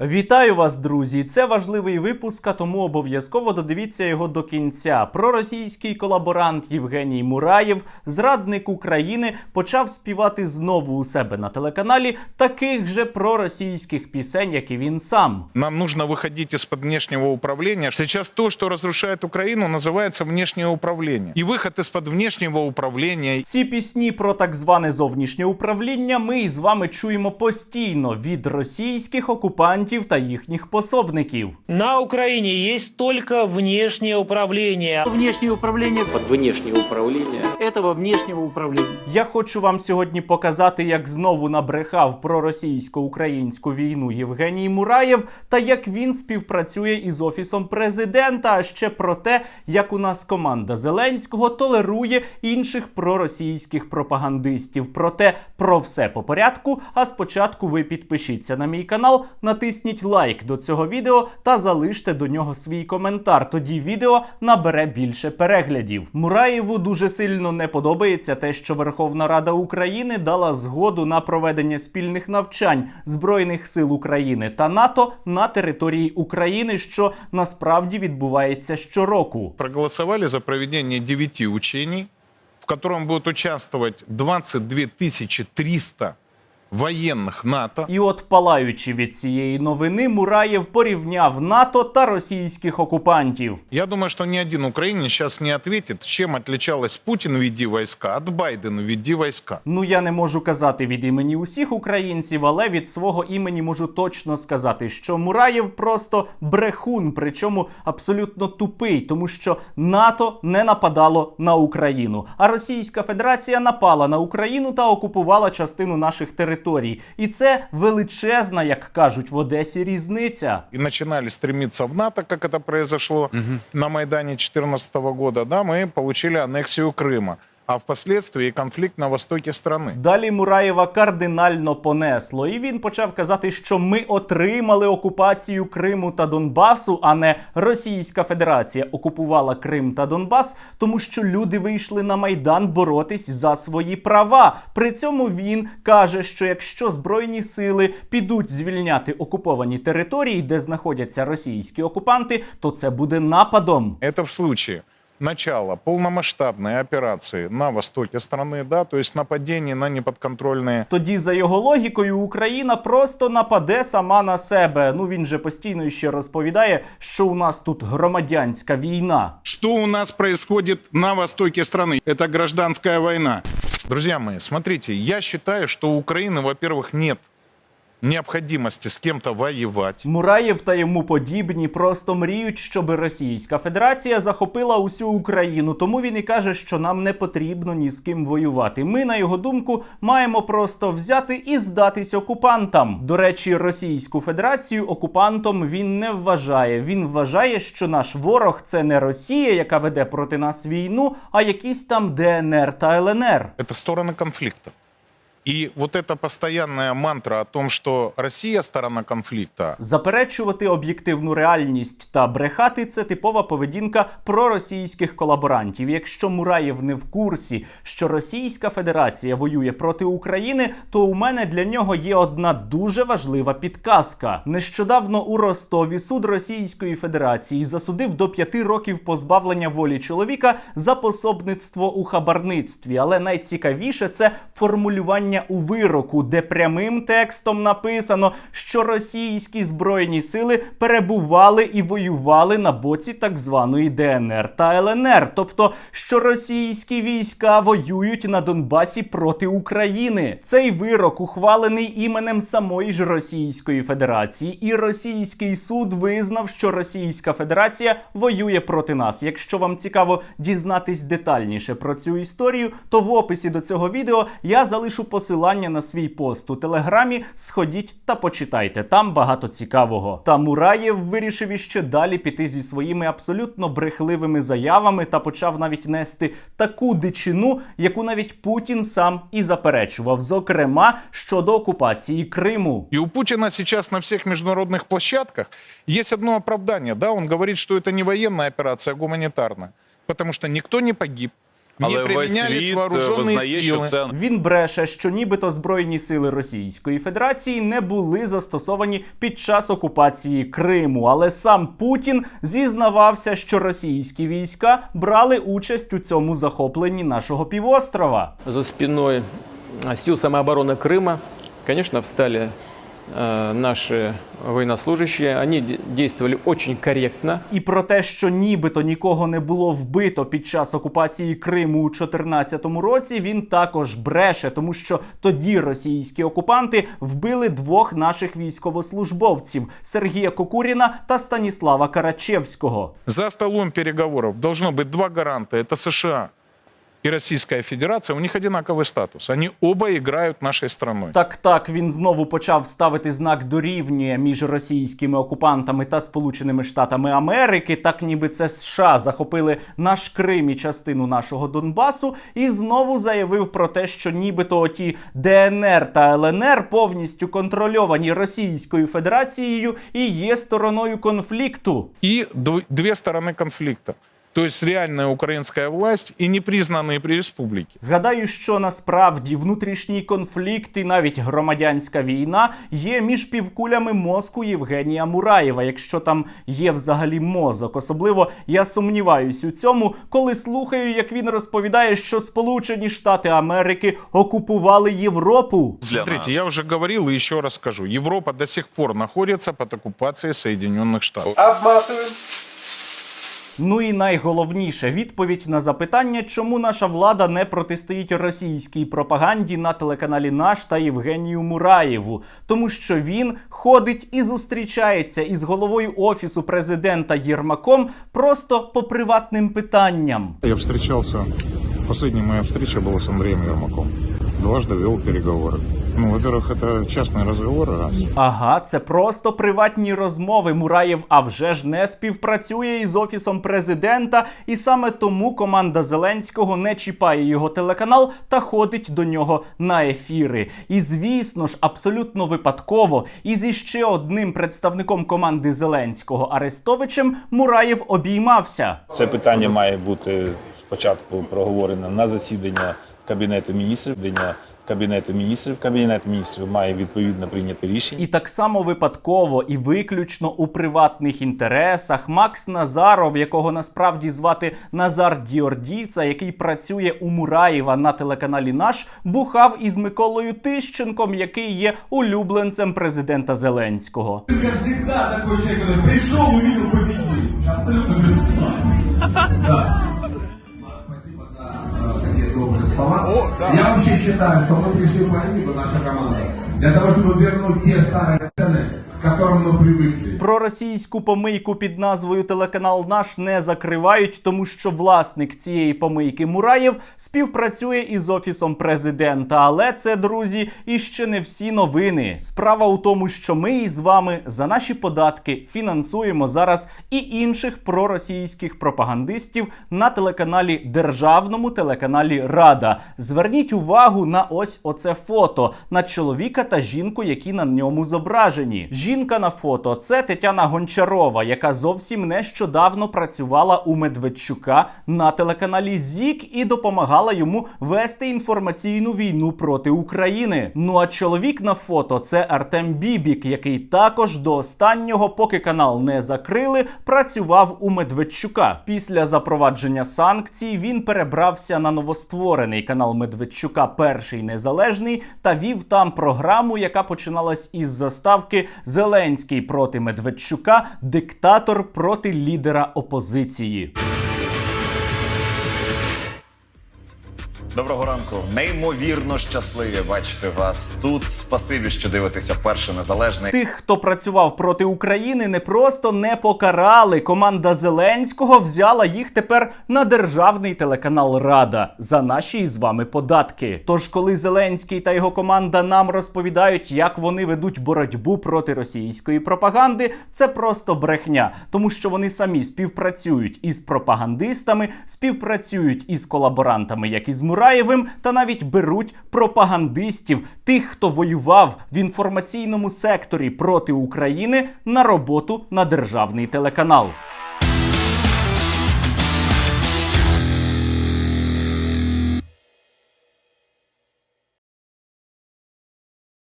Вітаю вас, друзі! Це важливий випуск, а тому обов'язково додивіться його до кінця. Проросійський колаборант Євгеній Мураєв, зрадник України, почав співати знову у себе на телеканалі таких же проросійських пісень, як і він сам. Нам нужно выходить из-под внешнего управления. Сейчас то, что разрушает Украину, называется внешнее управление. И выход из-под внешнего управления Ці пісні про так зване зовнішнє управління ми із вами чуємо постійно від російських окупантів та їхніх пособників. На Украине есть только внешнее управление. внешнее управление под внешнее управление этого внешнего управления. Я хочу вам сьогодні показати, як знову набрехав про російсько-українську війну Євгеній Мураєв та як він співпрацює із офісом президента. А ще про те, як у нас команда Зеленського толерує інших проросійських пропагандистів. Проте про все по порядку. А спочатку ви підпишіться на мій канал, натисніть лайк до цього відео та залиште до нього свій коментар. Тоді відео набере більше переглядів. Мураєву дуже сильно не подобається те, що Верховна Рада України дала згоду на проведення спільних навчань Збройних сил України та НАТО на території України, що насправді відбувається щороку. проголосовали за проведение 9 учений, в котором будут участвовать 22 300 военных НАТО. І от, палаючи від цієї новини, Мураєв порівняв НАТО та російських окупантів. Я думаю, что ни один украинец сейчас не ответит, чем отличалась Путин «Веди войска» от Байдена «Веди войска». Ну я не можу казати від імені усіх українців, але від свого імені можу точно сказати, що Мураєв просто брехун, причому абсолютно тупий, тому що НАТО не нападало на Україну, а Російська Федерація напала на Україну та окупувала частину наших територій І це величезна, як кажуть в Одесі, різниця. И начинали стремиться в НАТО, как это произошло на Майдане 2014 года, да, мы получили аннексию Крыма, а впоследствии и конфликт на востоке страны. Далі Мураєва кардинально понесло, і він почав казати, що ми отримали окупацію Криму та Донбасу, а не Російська Федерація окупувала Крим та Донбас, тому що люди вийшли на майдан боротись за свої права. При цьому він каже, що якщо збройні сили підуть звільняти окуповані території, де знаходяться російські окупанти, то це буде нападом. Это в случае начала полномасштабной операции на востоке страны, да, то есть нападение на неподконтрольные Тоді, за його логікою, Україна просто нападе сама на себе. Ну він же постійно ще розповідає, що у нас тут громадянська війна. Что у нас происходит на востоке страны? Это гражданская война. Друзья мои, смотрите, я считаю, что у Украины, во-первых, нет необходимости с кем-то воевать. Мураєв та йому подібні просто мріють, щоб Російська Федерація захопила усю Україну. Тому він і каже, що нам не потрібно ні з ким воювати. Ми, на його думку, маємо просто взяти і здатись окупантам. До речі, Російську Федерацію окупантом він не вважає. Він вважає, що наш ворог це не Росія, яка веде проти нас війну, а якісь там ДНР та ЛНР. Это стороны конфликта. И вот эта постоянная мантра о том, что Россия сторона конфликта, Заперечувати об'єктивну реальність та брехати це типова поведінка проросійських колаборантів. Якщо Мураєв не в курсі, що Російська Федерація воює проти України, то у мене для нього є одна дуже важлива підказка. Нещодавно у Ростові суд Російської Федерації засудив до п'яти років позбавлення волі чоловіка за пособництво у хабарництві. Але найцікавіше це формулювання у вироку, де прямим текстом написано, що російські збройні сили перебували і воювали на боці так званої ДНР та ЛНР, тобто що російські війська воюють на Донбасі проти України. Цей вирок ухвалений іменем самої ж Російської Федерації, і російський суд визнав, що Російська Федерація воює проти нас. Якщо вам цікаво дізнатись детальніше про цю історію, то в описі до цього відео я залишу посилання на свій пост у телеграмі. Сходіть та почитайте. Там багато цікавого. Та Мураєв вирішив іще далі піти зі своїми абсолютно брехливими заявами та почав навіть нести таку дичину, яку навіть Путін сам і заперечував, зокрема щодо окупації Криму. И у Путина сейчас на всех международных площадках есть одно оправдание. Да, он говорит, что это не военная операция, а гуманитарная. Потому что никто не погиб, Але весь применялись світ е, вооруженные визнає, що силы. це Він бреше, що нібито збройні сили Російської Федерації не були застосовані під час окупації Криму. Але сам Путін зізнавався, що російські війська брали участь у цьому захопленні нашого півострова. За спиной а, сил самообороны Крыма, конечно, встали э, наши военнослужащие. Они де- действовали очень корректно. І про те, що нібито нікого не було вбито під час окупації Криму у 2014 році, він також бреше, тому що тоді російські окупанти вбили двох наших військовослужбовців Сергія Кокуріна та Станіслава Карачевського. За столом переговоров должно быть два гаранта. Это США и Российская Федерация. У них одинаковый статус. Они оба играют нашей страной. Так, так, він знову почав ставити знак дорівнює між російськими окупантами та Сполученими Штатами Америки, так ніби це США захопили наш Крим і частину нашого Донбасу, і знову заявив про те, що нібито оті ДНР та ЛНР повністю контрольовані Російською Федерацією і є стороною конфлікту. И дв- две стороны конфликта. То есть реальная украинская власть и непризнанные при республике. Гадаю, що насправді внутрішній конфлікт і навіть громадянська війна є між півкулями мозку Євгенія Мураєва, якщо там є взагалі мозок. Особливо я сумніваюсь у цьому, коли слухаю, як він розповідає, що Сполучені Штати Америки окупували Європу. Смотрите, я уже говорил и еще раз скажу. Европа до сих пор находится под оккупацией Соединенных Штатов. Ну і найголовніше відповідь на запитання, чому наша влада не протистоїть російській пропаганді на телеканалі Наш та Євгенію Мураєву, тому що він ходить і зустрічається із головою офісу президента Єрмаком просто по приватним питанням. Я встречался, последняя моя встреча была с Андреем Ермаком. Дважды вел переговоры. Ну, во-первых, это частные разговоры, раз. Ага, це просто приватні розмови. Мураєв, а вже ж не співпрацює із офісом президента, і саме тому команда Зеленського не чіпає його телеканал та ходить до нього на ефіри. І звісно ж, абсолютно випадково, і зі ще одним представником команди Зеленського Арестовичем Мураєв обіймався. Це питання має бути спочатку проговорене на засідання Кабінету міністрів. Кабінету міністрів. Кабінет міністрів має відповідно прийняти рішення. І так само випадково і виключно у приватних інтересах Макс Назаров, якого насправді звати Назар Діордіца, який працює у Мураєва на телеканалі Наш, бухав із Миколою Тищенком, який є улюбленцем президента Зеленського. Я всегда такой человек, который пришел, увидел, победил. Абсолютно бесплатно такие добрые слова. Я вообще считаю, что мы пришли в полемику, наша команда, для того, чтобы вернуть те старые цены, к которым мы привыкли. Про російську помийку під назвою Телеканал Наш не закривають, тому що власник цієї помийки Мураєв співпрацює із офісом президента. Але це, друзі, іще не всі новини. Справа у тому, що ми із вами за наші податки фінансуємо зараз і інших проросійських пропагандистів на телеканалі державному телеканалі Рада. Зверніть увагу на ось оце фото на чоловіка та жінку, які на ньому зображені. Жінка на фото це Тетяна Гончарова, яка зовсім нещодавно працювала у Медведчука на телеканалі ЗІК і допомагала йому вести інформаційну війну проти України. Ну а чоловік на фото це Артем Бібік, який також до останнього, поки канал не закрили, працював у Медведчука. Після запровадження санкцій він перебрався на новостворений канал Медведчука Перший Незалежний та вів там програму, яка починалась із заставки Зеленський проти Медведчука, диктатор проти лідера опозиції. Доброго ранку. Неймовірно щасливі бачити вас тут. Спасибі, що дивитеся перше незалежний. Тих, хто працював проти України, не просто не покарали. Команда Зеленського взяла їх тепер на державний телеканал Рада за наші із вами податки. Тож, коли Зеленський та його команда нам розповідають, як вони ведуть боротьбу проти російської пропаганди, це просто брехня, тому що вони самі співпрацюють із пропагандистами, співпрацюють із колаборантами, як із Мураєвим, та навіть беруть пропагандистів, тих, хто воював в інформаційному секторі проти України, на роботу на державний телеканал.